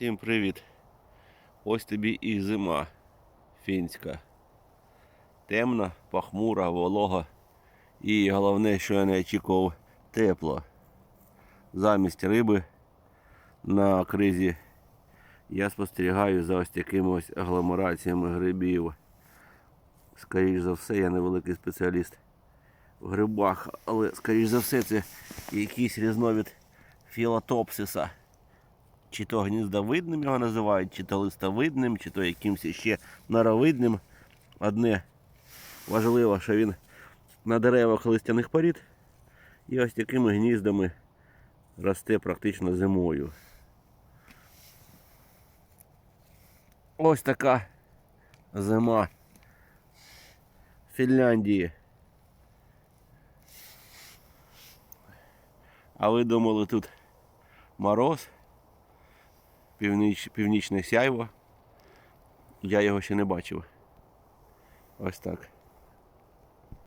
Всім привіт! Ось тобі і зима фінська. Темна, пахмура, волога. І головне, що я не очікував, тепло. Замість риби на кризі я спостерігаю за ось такими ось агломераціями грибів. Скоріше за все, я не великий спеціаліст в грибах, але скоріш за все це якийсь різновид філотопсиса. Чи то гніздовидним його називають, чи то листовидним, чи то якимось ще норовидним. Одне важливо, що він на деревах листяних порід і ось такими гніздами росте практично зимою. Ось така зима Фінляндії. А ви думали тут мороз, північ, північне сяйво. Я його ще не бачив. Ось так.